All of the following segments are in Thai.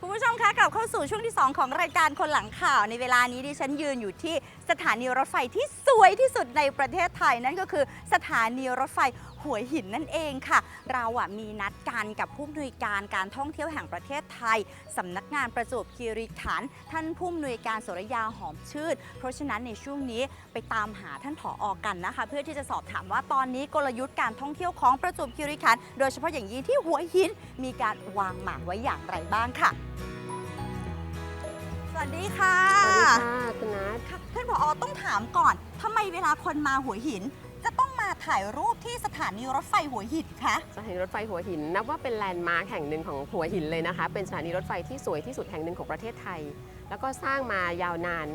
คุณผู้ชมคะกลับเข้าสู่ช่วงที่ 2 ของรายการคนหลังข่าว ในเวลานี้ดิฉันยืนอยู่ที่สถานีรถไฟที่สวยที่สุดในประเทศไทย นั่นก็คือสถานีรถไฟ หัวหินนั่นเองค่ะ เราอะมีนัดกันกับผู้อำนวยการการท่องเที่ยวแห่งประเทศไทยสำนักงานประจวบคีรีขันธ์ท่านผู้อำนวยการสุรยาหอมชื่น เพราะฉะนั้นในช่วงนี้ไปตามหาท่านผออกันนะคะ เพื่อที่จะสอบถามว่าตอนนี้กลยุทธ์การท่องเที่ยวของประจวบคีรีขันธ์โดยเฉพาะอย่างยิ่งที่หัวหินมีการวางหมากไว้อย่างไรบ้างค่ะ สวัสดีค่ะสวัสดีค่ะคุณนัท ค่ะท่านผอต้องถามก่อนทำไมเวลาคนมาหัวหินจะต้องมา ถ่ายรูปที่สถานีรถไฟหัวหินคะสถานีรถไฟหัวหิน นับว่าเป็นแลนด์มาร์คแห่งหนึ่งของหัวหินเลยนะคะ เป็นสถานีรถไฟที่สวยที่สุดแห่งหนึ่งของประเทศไทย แล้วก็สร้างมายาวนาน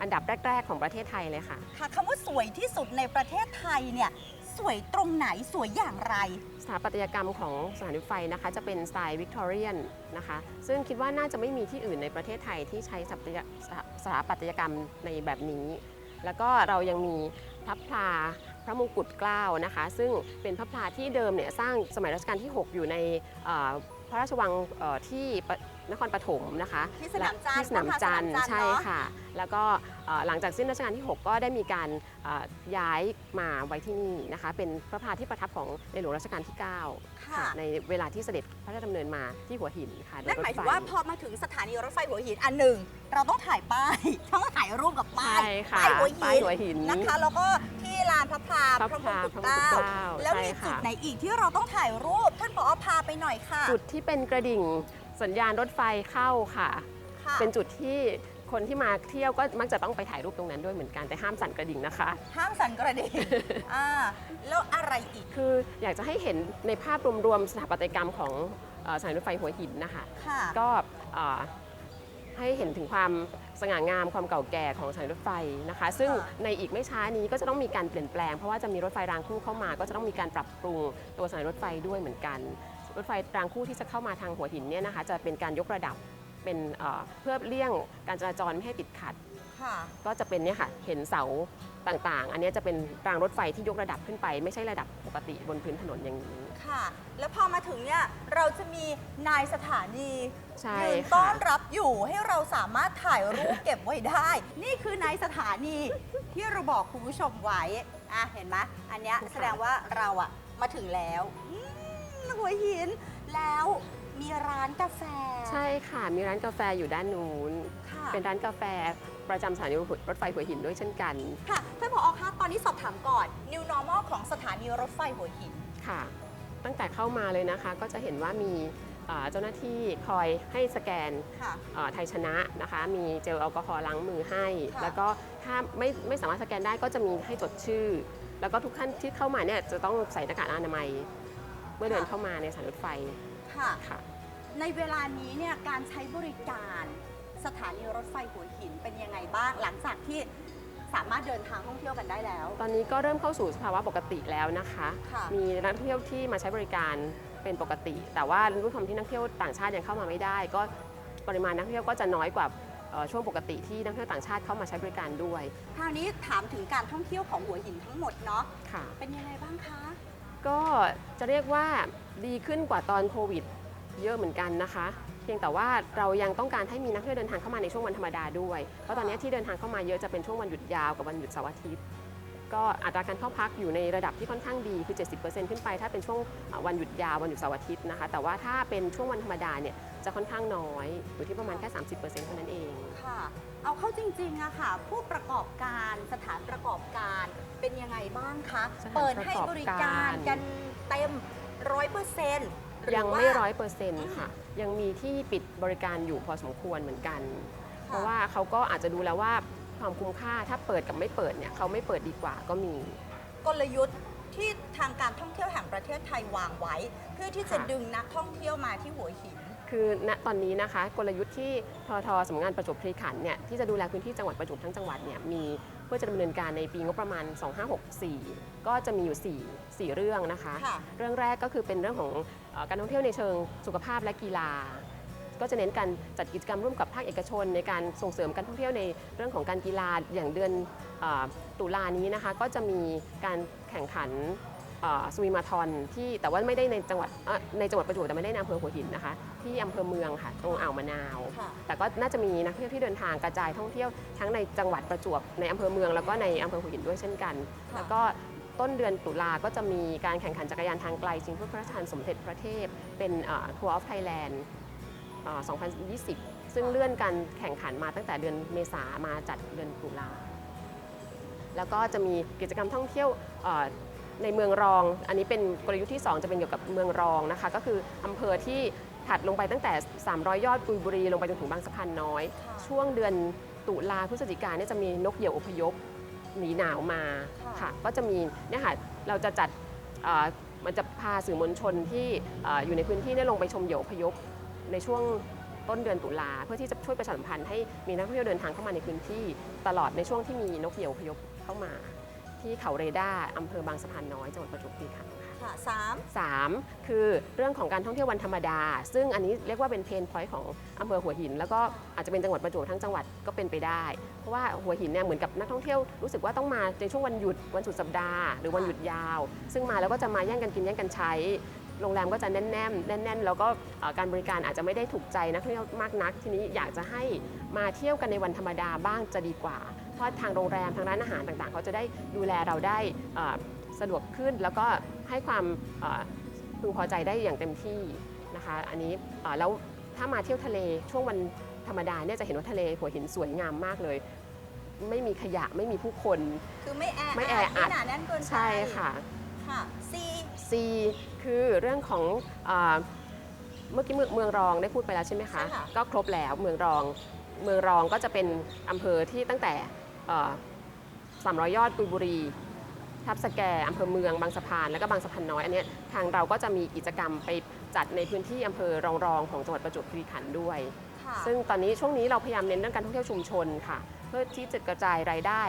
อันดับแรก ๆ ของประเทศไทยเลยค่ะ ค่ะคำว่าสวยที่สุดในประเทศไทยเนี่ยสวยตรงไหนสวยอย่างไร สถาปัตยกรรมของสถานีรถไฟนะคะ จะเป็นสไตล์วิกตอเรียนนะคะ ซึ่งคิดว่าน่าจะไม่มีที่อื่นในประเทศไทยที่ใช้สถาปัตยสถาปัตยกรรมในแบบนี้ แล้วก็เรายังมีพระพลา พระมงกุฎเกล้านะคะ ซึ่งเป็นพระพลาที่เดิมเนี่ยสร้างสมัยรัชกาลที่ 6 อยู่ในเอ่อพระราชวังเอ่อที่ปะนครปฐมนะคะที่สนามจันทร์ที่สนามจันทร์พระพลาสนามจันทร์ใช่เนอะค่ะ แล้วก็เอ่อหลังจากสิ้นรัชกาลที่ 6 ก็ได้มีการเอ่อย้ายมาไว้ที่นี่นะคะ เป็นพระพลาที่ประทับของในหลวงรัชกาลที่ 9 ค่ะ ในเวลาที่เสด็จพระราชดำเนินมาที่หัวหินค่ะโดนั่นรถหมายถึงไฟว่าพอมาถึงสถานีรถไฟหัวหินอันหนึ่ง เราต้องถ่ายป้ายต้องถ่ายรูปกับป้ายใช่ค่ะป้ายหัวหิป้ายนหัวหินนะคะแล้วก็ที่ ลานพระพลาพระพระพมงลากุฎพระเกมงกุฎล้าเกล้าแล้วใช่มีจุดค่ะไหนอีกที่เราต้องถ่ายรูปท่านผอพาไปหน่อยค่ะ จุดที่เป็นกระดิ่งสัญญาณรถไฟเข้าค่ะค่ะ เป็นจุดที่คนที่มาเที่ยวก็มักจะต้องไปถ่ายรูปตรงนั้นด้วยเหมือนกันแต่ห้ามสั่นกระดิ่งนะคะ ห้ามสั่นกระดิ่งอ่าแล้วอะไรอีกคืออยากจะให้เห็นในภาพรวมๆสถาปัตยกรรมของเอ่อสถานีรถไฟหัวหินนะคะค่ะก็เอ่อ ให้เห็นถึงความสง่างามความเก่าแก่ของสถานีรถไฟนะคะ ซึ่งค่ะในอีกไม่ช้านี้ก็จะต้องมีการเปลี่ยนแปลงเพราะว่าจะมีรถไฟรางคู่เข้ามา ก็จะต้องมีการปรับปรุงตัวสถานีรถไฟด้วยเหมือนกัน รถไฟรางคู่ที่จะเข้ามาทางหัวหินเนี่ยนะคะจะเป็นการยกระดับเป็นเอ่อเพื่อเลี่ยงการจราจรไม่ให้ติดขัด ค่ะ ก็จะเป็นเนี่ยค่ะเห็นเสาต่างๆ อันเนี้ยจะเป็นรางรถไฟที่ยกระดับขึ้นไป ไม่ใช่ระดับปกติบนพื้นถนนอย่างนี้ ค่ะ แล้วพอมาถึงเนี่ยเราจะมีนายสถานีใช่ยืนต้ค่ะอนรับอยู่ให้เราสามารถถ่ายรูป เก็บไว้ได้ นี่คือนายสถานีที่เราบอกคุณผู้ชมไว้อะเห็นไหมอันเนี้ยแสดงว่าเราอะมาถึงแล้วอืมหัวหินแล้วมีร้านกาแฟใช่ค่ะ มีร้านกาแฟอยู่ด้านนู้น ค่ะ เป็นร้านกาแฟ ประจำสถานีรถไฟหัวหินด้วยเช่นกันค่ะท่านผอคะตอนนี้สอบถามก่อน New Normal ของสถานีรถไฟหัวหินค่ะ ตั้งแต่เข้ามาเลยนะคะก็จะเห็นว่ามีเอ่อเจ้าหน้าที่คอยให้สแกนค่ะเอ่อไทยชนะนะคะ มีเจลแอลกอฮอล์ล้างมือให้ค่ะแล้วก็ถ้าไม่ไม่สามารถสแกนได้ก็จะมีให้จดชื่อ แล้วก็ทุกท่านที่เข้ามาเนี่ยจะต้องใส่หน้ากากอนามัย เมื่อเดินเข้ามาในสถานรถไฟค่ะค่ะในเวลานี้เนี่ยการใช้บริการ สถานีรถไฟหัวหินเป็นยังไงบ้าง หลังจากที่สามารถเดินทางท่องเที่ยวกันได้แล้ว ตอนนี้ก็เริ่มเข้าสู่สภาวะปกติแล้วนะคะ ค่ะมีนักท่องเที่ยวที่มาใช้บริการเป็นปกติ แต่ว่าด้วยความที่นักท่องเที่ยวต่างชาติยังเข้ามาไม่ได้ ก็ปริมาณนักท่องเที่ยวก็จะน้อยกว่าเอ่อช่วงปกติที่นักท่องเที่ยวต่างชาติเข้ามาใช้บริการด้วยคราวนี้ถามถึงการท่องเที่ยวของหัวหินทั้งหมดเนาะค่ะ เป็นยังไงบ้างคะก็จะเรียกว่าดีขึ้นกว่าตอนโควิด เยอะเหมือนกันนะคะ เพียงแต่ว่าเรายังต้องการให้มีนักท่องเที่ยวเดินทางเข้ามาในช่วงวันธรรมดาด้วย เพราะตอนนี้ที่เดินทางเข้ามาเยอะจะเป็นช่วงวันหยุดยาวกับวันหยุดเสาร์อาทิตย์ ก็อัตราการเข้าพักอยู่ในระดับที่ค่อนข้างดีคือ 70%ขึ้นไป ถ้าเป็นช่วงเอ่อวันหยุดยาววันหยุดเสาร์อาทิตย์นะคะ แต่ว่าถ้าเป็นช่วงวันธรรมดาเนี่ยจะค่อนข้างน้อย อยู่ที่ประมาณแค่ 30%เท่านั้นเอง ค่ะ เอาเข้าจริงๆอะค่ะ ผู้ประกอบการสถานประกอบการเป็นยังไงบ้างคะ สถานเปิดให้บริการประกอบการกันเต็มร้อยเปอร์เซ็นต์ ยังไม่ร้อยเปอร์เซ็นต์ค่ะ ยังมีที่ปิดบริการอยู่พอสมควรเหมือนกัน เพราะว่าเขาก็อาจจะดูแล้วว่าความคุ้มค่าถ้าเปิดกับไม่เปิดเนี่ยเขาไม่เปิดดีกว่าก็มี กลยุทธ์ที่ทางการท่องเที่ยวแห่งประเทศไทยวางไว้ เพื่อที่จะค่ะดึงนักท่องเที่ยวมาที่หัวหิน คือณตอนนี้นะคะ กลยุทธ์ที่ททสำนักงานประจวบคีรีขันธ์เนี่ยที่จะดูแลพื้นที่จังหวัดประจวบทั้งจังหวัดเนี่ยมีเพื่อจะดำเนินการในปีงบประมาณ 2564 ก็จะมีอยู่ 4 4 เรื่องนะคะ ค่ะเรื่องแรกก็คือเป็นเรื่องของเอ่อการท่องเที่ยวในเชิงสุขภาพและกีฬา ก็จะเน้นการจัดกิจกรรมร่วมกับภาคเอกชน ในการส่งเสริมการท่องเที่ยวในเรื่องของการกีฬาอย่างเดือนเออตุลานี้นะคะ ก็จะมีการแข่งขันเอ่อ สวีมาทอนที่แต่ว่าไม่ได้ในจังหวัดเอ่อในจังหวัดประจวบแต่ไม่ได้ในอำเภอหัวหินนะคะ ที่อำเภอเมืองค่ะตรงอ่าวมะนาวค่ะแต่ก็น่าจะมีนักท่องเที่ยวที่เดินทางกระจายท่องเที่ยวทั้งในจังหวัดประจวบในอำเภอเมืองแล้วก็ในอำเภอหัวหินด้วยเช่นกันค่ะแล้วก็ต้นเดือนตุลาก็จะมีการแข่งขันจักรยานทางไกลชิงถ้วยพระราชทานสมเด็จพระเทพเป็นทัวร์ออฟไทยแลนด์2020 ซึ่งเลื่อนการแข่งขันมาตั้งแต่เดือนเมษามาจัดเดือนตุลาแล้วก็จะมีกิจกรรมท่องเที่ยวเอ่อ ในเมืองรอง อันนี้เป็นกลยุทธ์ที่ 2 จะเป็นเกี่ยวกับเมืองรองนะคะ ก็คืออำเภอที่ถัดลงไปตั้งแต่ 300 ยอดกุยบุรี ลงไปจนถึงบางสะพานน้อยค่ะช่วงเดือนตุลาพฤศจิกาเนี่ยจะมีนกเหยี่ยวอพยพหนีหนาวมาค่ะค่ะก็จะมีเนี่ยค่ะเราจะจัดเอ่อมันจะพาสื่อมวลชนที่เอ่ออยู่ในพื้นที่เนี่ยลงไปชมเหยี่ยวอพยพในช่วงต้นเดือนตุลาเพื่อที่จะช่วยประชาสัมพันธ์ให้มีนักท่องเที่ยวเดินทางเข้ามาในพื้นที่ตลอดในช่วงที่มีนกเหยี่ยวอพยพเข้ามา ที่เขาเรดาร์อำเภอบางสะพานน้อยจังหวัดประจวบคีรีขันธ์ค่ะ ค่ะสามสามคือเรื่องของการท่องเที่ยววันธรรมดา ซึ่งอันนี้เรียกว่าเป็นเพนพอยต์ของอำเภอหัวหิน แล้วก็อาจจะเป็นจังหวัดประจวบทั้งจังหวัดก็เป็นไปได้ เพราะว่าหัวหินเนี่ยเหมือนกับนักท่องเที่ยวรู้สึกว่าต้องมาในช่วงวันหยุดวันสุดสัปดาห์หรือวันหยุดยาว ซึ่งมาแล้วก็จะมาแย่งกันกินแย่งกันใช้ โรงแรมก็จะแน่นๆแน่นๆแล้วก็เอ่อการบริการอาจจะไม่ได้ถูกใจนักท่องเที่ยวมากนัก ทีนี้อยากจะให้มาเที่ยวกันในวันธรรมดาบ้างจะดีกว่า เพราะทางโรงแรมทางร้านอาหารต่างๆ เขาจะได้ดูแลเราได้เอ่อสะดวกขึ้น แล้วก็ให้ความเอ่อพึงพอใจได้อย่างเต็มที่นะคะ อันนี้เอ่อแล้วถ้ามาเที่ยวทะเลช่วงวันธรรมดาเนี่ยจะเห็นว่าทะเลหัวหินสวยงามมากเลย ไม่มีขยะไม่มีผู้คน คือไม่แอไม่แออัดไม่หนาแน่นเกินไปใช่ค่ะค่ะสี่ C คือเรื่องของอาเมื่อกี้เมืองเมืองรองได้พูดไปแล้วใช่ไหมคะใช่ค่ะก็ครบแล้วเมืองรอง เมืองรองก็จะเป็นอำเภอที่ตั้งแต่ สามร้อยยอดกุยบุรีทับสแกอำเภอเมืองบางสะพาน แล้วก็บางสะพานน้อยอันเนี้ยทางเราก็จะมีกิจกรรมไปจัดในพื้นที่อำเภอรองรองๆของจังหวัดประจวบคีรีขันธ์ด้วยค่ะซึ่งตอนนี้ช่วงนี้เราพยายามเน้นเรื่องการท่องเที่ยวชุมชนค่ะ เพื่อที่จะกระจายรายได้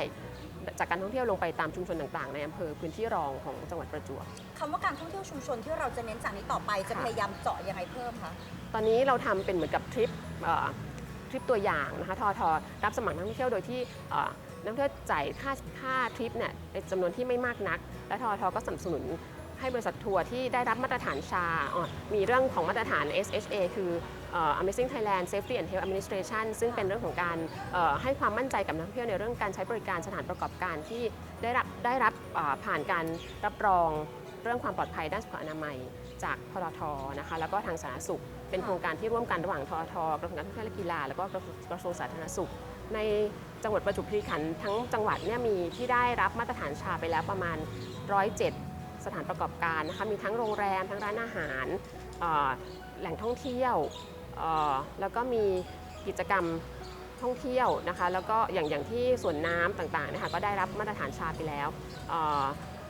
จากการท่องเที่ยวลงไปตามชุมชนต่างๆ ในอำเภอพื้นที่รองของจังหวัดประจวบคำว่าการท่องเที่ยวชุมชนที่เราจะเน้นจากนี้ต่อไปจะค่ะพยายามเจาะยังไงเพิ่มคะตอนนี้เราทำเป็นเหมือนกับทริปเอ่อทริปตัวอย่างนะคะทอทอรับสมัครนักท่องเที่ยวโดยที่เอ่อ นักท่องเที่ยวจ่ายค่าค่าทริปเนี่ยในจำนวนที่ไม่มากนัก และทอทอก็สนับสนุนให้บริษัททัวร์ที่ได้รับมาตรฐานชาออมีเรื่องของมาตรฐาน SHA คืออ Amazing Thailand Safety and Health Administration ซึ่งเป็นเรื่องของการให้ความมั่นใจกับนักท่องเที่ยวในเรื่องการใช้บริการสถานประกอบการที่ได้รับได้รับผ่านการรับรองเรื่องความปลอดภัยด้านสุขอนามัย จากพลทนะคะ แล้วก็ทางสาธารณสุข เป็นโครงการที่ร่วมกันระหว่างททกระทรวงการท่องเที่ยวและกีฬา แล้วก็กระทรวงสาธารณสุข ใน จังหวัดประจวบคีรีขันธ์ทั้งจังหวัดเนี่ยมีที่ได้รับมาตรฐานชาไปแล้วประมาณ 107 สถานประกอบการนะคะมีทั้งโรงแรมทั้งร้านอาหารเอ่อแหล่งท่องเที่ยวเอ่อแล้วก็มีกิจกรรมท่องเที่ยวนะคะแล้วก็อย่างอย่างที่สวนน้ำต่างๆนะคะก็ได้รับมาตรฐานชาไปแล้วเอ่อ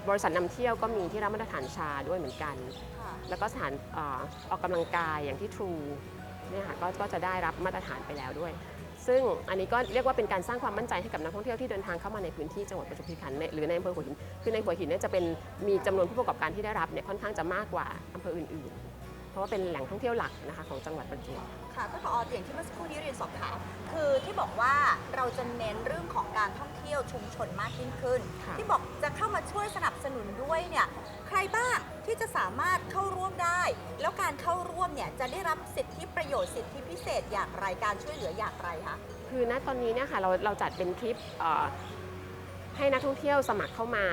บริษัทนำเที่ยวก็มีที่รับมาตรฐานชาด้วยเหมือนกันค่ะแล้วก็สถานเออออกกำลังกายอย่างที่ True เนี่ยค่ะก็ก็จะได้รับมาตรฐานไปแล้วด้วย ซึ่งอันนี้ก็เรียกว่าเป็นการสร้างความมั่นใจให้กับนักท่องเที่ยวที่เดินทางเข้ามาในพื้นที่จังหวัดประจวบคีรีขันธ์หรือในอำเภอหัวหินคือในหัวหินเนี่ยจะเป็นมีจำนวนผู้ประกอบการที่ได้รับเนี่ยค่อนข้างจะมากกว่าอำเภออื่นๆ เพราะว่าเป็นแหล่งท่องเที่ยวหลักนะคะของจังหวัดประจวบ ค่ะก็ขออย่างที่เมื่อสักครู่นี้เรียนสอบถามคือที่บอกว่าเราจะเน้นเรื่องของการท่องเที่ยวชุมชนมากยิ่งขึ้น ค่ะ ที่บอกจะเข้ามาช่วยสนับสนุนด้วยเนี่ยใครบ้างที่จะสามารถเข้าร่วมได้ แล้วการเข้าร่วมเนี่ยจะได้รับสิทธิประโยชน์สิทธิพิเศษอย่างไรการช่วยเหลืออย่างไรคะ คือณตอนนี้เนี่ยค่ะเราเราจัดเป็นทริปเอ่อให้นักท่องเที่ยวสมัครเข้ามา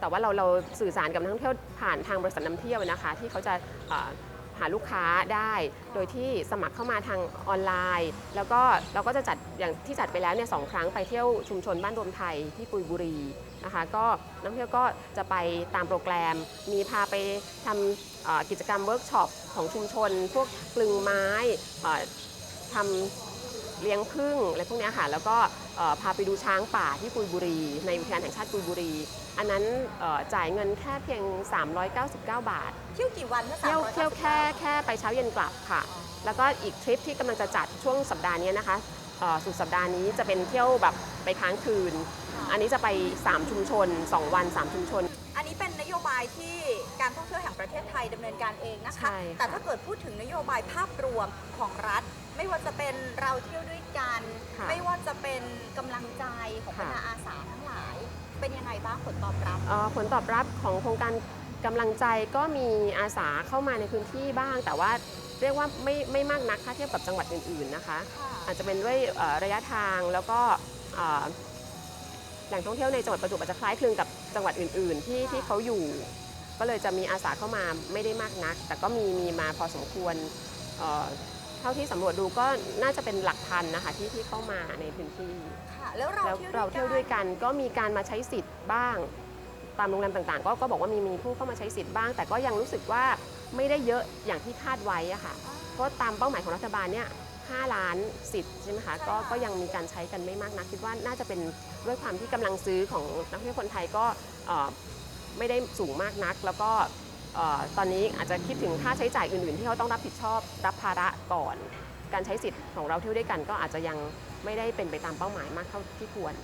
แต่ว่าเราเราสื่อสารกับนักท่องเที่ยวผ่านทางบริษัทนำเที่ยวนะคะ ที่เขาจะเอ่อ หาลูกค้าได้ โดยที่สมัครเข้ามาทางออนไลน์ แล้วก็เราก็จะจัดอย่างที่จัดไปแล้วเนี่ยสองครั้งไปเที่ยวชุมชนบ้านรวมไทยที่กุยบุรีนะคะก็นักเที่ยวก็จะไปตามโปรแกรม มีพาไปทำกิจกรรมเวิร์กช็อปของชุมชน พวกกลึงไม้ทำเลี้ยงผึ้งอะไรพวกเนี้ยค่ะแล้วก็ พาไปดูช้างป่าที่กุยบุรี ในอุทยานแห่งชาติกุยบุรี อันนั้นเอ่อจ่ายเงินแค่เพียง 399 บาท เที่ยวกี่วันเมื่อเที่ยว399เที่ยวแค่แค่ไปเช้าเย็นกลับค่ะ แล้วก็อีกทริปที่กำลังจะจัดช่วงสัปดาห์นี้นะคะเอ่อสุดสัปดาห์นี้จะเป็นเที่ยวแบบไปค้างคืน อันนี้จะไป 3 ชุมชน 2 วัน 3 ชุมชน อันนี้เป็นนโยบายที่การท่องเที่ยวแห่งประเทศไทยดำเนินการเองนะคะใช่ค่ะแต่ถ้าเกิดพูดถึงนโยบายภาพรวมของรัฐ ไม่ว่าจะเป็นเราเที่ยวด้วยกันค่ะไม่ว่าจะเป็นกำลังใจ ของบรรค่ะดาอาสาทั้งหลาย เป็นยังไงบ้างผลตอบรับเอ่อผลตอบรับของโครงการกำลังใจก็มีอาสาเข้ามาในพื้นที่บ้าง แต่ว่าเรียกว่าไม่ไม่มากนักถ้าเทียบกับจังหวัดอื่นๆนะคะ อาจจะเป็นด้วยเอ่อระยะทางแล้วก็เอ่อแหล่งท่องเที่ยวในจังหวัดประจวบอาจจะคล้ายคลึงกับจังหวัดอื่น ๆ ที่ค่ะที่เขาอยู่ ก็เลยจะมีอาสาเข้ามาไม่ได้มากนัก แต่ก็มีมีมาพอสมควรเอ่อเท่าที่สำรวจดูก็น่าจะเป็นหลักพันนะคะที่ที่เข้ามาในพื้นที่ค่ะแล้วเราแล้วเที่ยวเราเที่ยวด้วยกันกันก็มีการมาใช้สิทธิ์บ้าง ตามโรงแรมต่างๆ ก็ก็บอกว่ามีมีผู้เข้ามาใช้สิทธิ์บ้าง แต่ก็ยังรู้สึกว่าไม่ได้เยอะอย่างที่คาดไว้อะค่ะเพราะตามเป้าหมายของรัฐบาลเนี่ย5ล้านสิทธิ์ใช่ไหมคะก็ก็ยังมีการใช้กันไม่มากนักคิดว่าน่าจะเป็นด้วยความที่กำลังซื้อของนักท่องเที่ยวคนไทยก็เอ่อไม่ได้สูงมากนัก แล้วก็เอ่อ ตอนนี้อาจจะคิดถึงค่าใช้จ่ายอื่น ๆ ที่เขาต้องรับผิดชอบรับภาระก่อน การใช้สิทธิ์ของเราเที่ยวด้วยกันก็อาจจะยังไม่ได้เป็นไปตามเป้าหมายมากเท่าที่ควร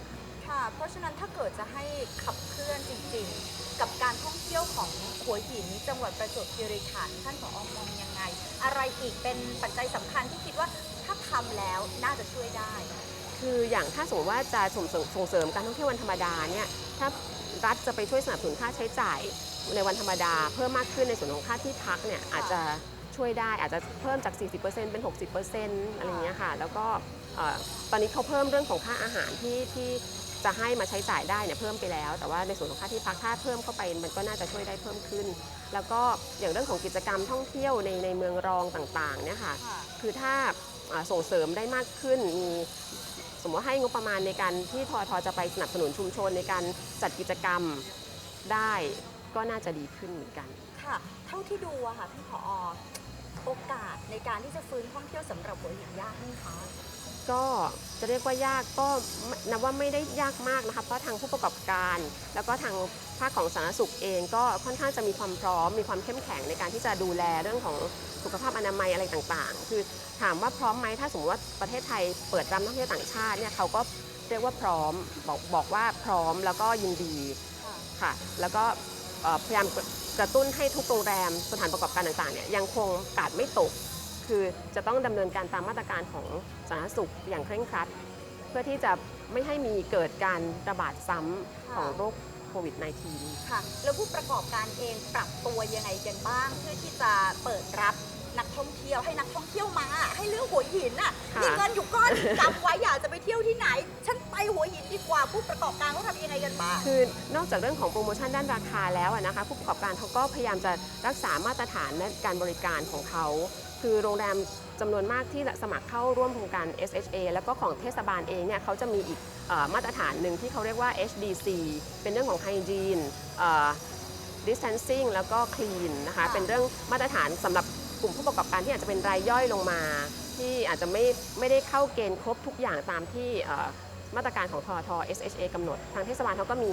ค่ะ เพราะฉะนั้นถ้าเกิดจะให้ขับเคลื่อนจริง ๆ กับการท่องเที่ยวของหัวหินจังหวัดประจวบคีรีขันธ์ท่านผอมองยังไง อะไรอีกเป็นปัจจัยสำคัญที่คิดว่าถ้าทำแล้วน่าจะช่วยได้ คืออย่างถ้าสมมติว่าจะส่งเสริมส่งเสริมการท่องเที่ยววันธรรมดาเนี่ยถ้ารัฐจะไปช่วยสนับสนุนค่าใช้จ่าย ในวันธรรมดาเพิ่มมากขึ้นในส่วนของค่าที่พักเนี่ยอาจจะช่วยได้อาจจะเพิ่มจาก 40%เป็น 60%อะไรอย่างเงี้ยค่ะ แล้วก็เอ่อตอนนี้เขาเพิ่มเรื่องของค่าอาหารที่ที่จะให้มาใช้จ่ายได้เนี่ยเพิ่มไปแล้ว แต่ว่าในส่วนของค่าที่พักถ้าเพิ่มเข้าไปมันก็น่าจะช่วยได้เพิ่มขึ้น แล้วก็อย่างเรื่องของกิจกรรมท่องเที่ยวในในเมืองรองต่างๆเนี่ยค่ะค่ะคือถ้าอ่าส่งเสริมได้มากขึ้นมีสมมติว่าให้งบประมาณในการที่ทอทอจะไปสนับสนุนชุมชนในการจัดกิจกรรมได้ ก็น่าจะดีขึ้นเหมือนกัน ค่ะ เท่าที่ดูอะค่ะท่านผอโอกาสในการที่จะฟื้นท่องเที่ยวสำหรับหัวหินยากไหมคะ ก็จะเรียกว่ายากก็ไม่นับว่าไม่ได้ยากมากนะคะเพราะทางผู้ประกอบการ แล้วก็ทางภาคของสาธารณสุขเองก็ค่อนข้างจะมีความพร้อม มีความเข้มแข็งในการที่จะดูแลเรื่องของสุขภาพอนามัยอะไรต่างๆ คือถามว่าพร้อมไหมถ้าสมมติว่าประเทศไทยเปิดรับนักท่องเที่ยวต่างชาติเนี่ยเขาก็เรียกว่าพร้อมบอกบอกว่าพร้อมแล้วก็ยินดีค่ะค่ะแล้วก็เอ่อ พยายามกระตุ้นให้ทุกโรงแรมสถานประกอบการต่างๆเนี่ยยังคงกาดไม่ตก คือจะต้องดำเนินการตามมาตรการของสาธารณสุขอย่างเคร่งครัด เพื่อที่จะไม่ให้มีเกิดการระบาดซ้ำของโรคโควิด -19 ค่ะ แล้วผู้ประกอบการเองปรับตัวยังไงกันบ้าง เพื่อที่จะเปิดรับ นักท่องเที่ยวให้นักท่องเที่ยวมา ให้เลือกหัวหินอะค่ะ มีเงินอยู่ก้อนจำไว้อยากจะไปเที่ยวที่ไหน ฉันไปหัวหินดีกว่าผู้ประกอบการเขาทำยังไงกันบ้าง คือนอกจากเรื่องของโปรโมชั่นด้านราคาแล้วอะนะคะผู้ประกอบการเขาก็พยายามจะรักษามาตรฐานในการบริการของเขา คือโรงแรมจำนวนมากที่สมัครเข้าร่วมโครงการ SHA แล้วก็ของเทศบาลเองเนี่ยเขาจะมีอีกเออมาตรฐานหนึ่งที่เขาเรียกว่า HDC เป็นเรื่องของ hygiene เอ่อ distancing แล้วก็ clean นะคะ ค่ะ เป็นเรื่องมาตรฐานสำหรับ กลุ่มผู้ประกอบการที่อาจจะเป็นรายย่อยลงมา ที่อาจจะไม่ไม่ได้เข้าเกณฑ์ครบทุกอย่างตามที่เอ่อมาตรการของทท SHA กำหนด ทางเทศบาลเขาก็มี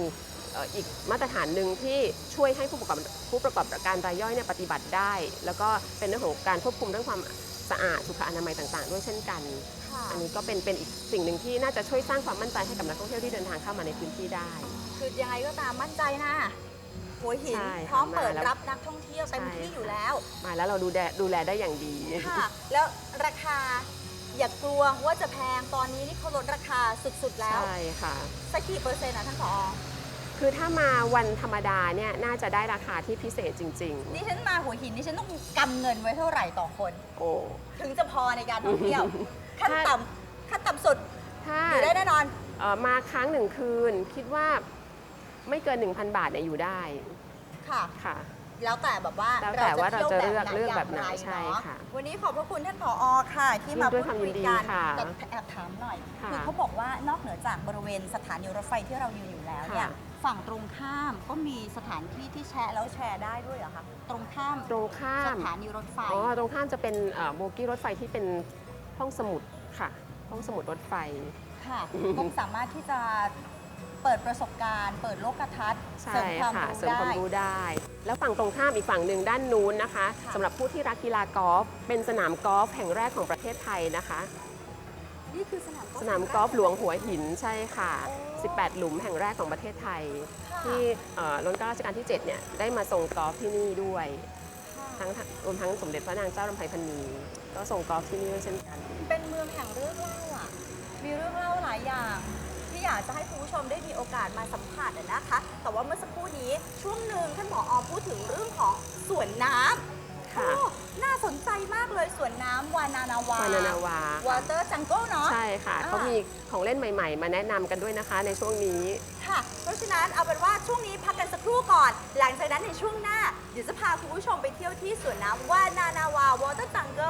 เอ่ออีกมาตรฐานหนึ่งที่ช่วยให้ผู้ประกอบผู้ประกอบการรายย่อยเนี่ยปฏิบัติได้ แล้วก็เป็นเรื่องของการควบคุมเรื่องความสะอาดสุขอนามัยต่าง ๆ ด้วยเช่นกันค่ะอันนี้ก็เป็นเป็นอีกสิ่งหนึ่งที่น่าจะช่วยสร้างความมั่นใจให้กับนักท่องเที่ยวที่เดินทางเข้ามาในพื้นที่ได้ คือยังไงก็ตามมั่นใจนะ หัวหิน ใช่พร้อมมาเปิดแล้ว รับนักท่องเที่ยวเต็มใช่ที่ค่ะอยู่แล้ว มาแล้วเราดูแลดูแลได้อย่างดี ค่ะ แล้วราคาอย่ากลัวว่าจะแพงตอนนี้นี่เขาลดราคาสุดๆแล้ว ใช่ค่ะ สักกี่เปอร์เซ็นต์อะท่านผอ คือถ้ามาวันธรรมดาเนี่ยน่าจะได้ราคาที่พิเศษจริง นี่ฉันมาหัวหินนี่ฉันต้องกำเงินไว้เท่าไหร่ต่อคน ๆ โอ้ ถึงจะพอในการท่องเที่ยว ขั้นต่ำขั้นต่ำสุดถ้าอยู่ได้แน่นอน เอ่อมาค้างหนึ่งคืน คิดว่า ไม่เกิน 1,000 บาทเนี่ยอยู่ได้ค่ะ ค่ะ แล้วแต่แบบว่าแล้วแต่ว่าเราจะที่ยวเลือกเลือกแบบไหนย่างรใช่เนาะค่ะ วันนี้ขอบพระคุณท่านผอค่ะ ที่มาด้วยพูดความคุยิยนดีกันค่ะแต่แอบถามหน่อยค่ะคือเขาบอกว่านอกเหนือจากบริเวณสถานีรถไฟที่เรายืนอยู่แล้วเนี่ยค่ะฝั่งตรงข้ามก็มีสถานที่ที่แชร์แล้วแชร์ได้ด้วยเหรอคะตรงข้ามตรงข้าสมถานีรถไฟอ๋อตรงข้ามจะเป็นเอ่อโบกี้รถไฟที่เป็นห้องสมุดค่ะ ห้องสมุดรถไฟค่ะก็สามารถที่จะ เปิดประสบการณ์ เปิดโลกทัศน์ใช่เสริมความค่ะรู้เสริมความได้ รู้ได้ แล้วฝั่งตรงข้ามอีกฝั่งหนึ่งด้านนู้นนะคะค่ะ สำหรับผู้ที่รักกีฬากอล์ฟเป็นสนามกอล์ฟแห่งแรกของประเทศไทยนะคะ นี่คือสนามกอล์ฟ สนามกอล์ฟหลวงหัวหินใช่ค่ะ โอ้ 18 หลุมแห่งแรกของประเทศไทย ค่ะที่เอ่อรัชกาลรัชกาลที่ 7 เนี่ยได้มาส่งกอล์ฟที่นี่ด้วยค่ะทั้งรวมทั้งสมเด็จพระนางเจ้าลำไพพันนีก็ส่งกอล์ฟที่นี่ด้วยเช่นกัน เป็นเมืองแห่งเรื่องเล่าอะ มีเรื่องเล่าหลายอย่าง ที่ที่อยากจะให้คุณผู้ชมได้มีโอกาสมาสัมผัสอะนะคะ แต่ว่าเมื่อสักครู่นี้ช่วงหนึ่งท่านหมออพูดถึงเรื่องของสวนน้ำค่ะ โอ้น่าสนใจมากเลยสวนน้ำวานานาวา วานานาวา วอเตอร์จังเกิลเนาะ ใช่ค่ะ อ่า เขามีของเล่นใหม่ ๆ มาแนะนำกันด้วยนะคะ ในช่วงนี้ ค่ะ เพราะฉะนั้นเอาเป็นว่าช่วงนี้พักกันสักครู่ก่อน หลังจากนั้นในช่วงหน้า เดี๋ยวจะพาคุณผู้ชมไปเที่ยวที่สวนน้ำวานานาวาวอเตอร์จังเกิลค่ะ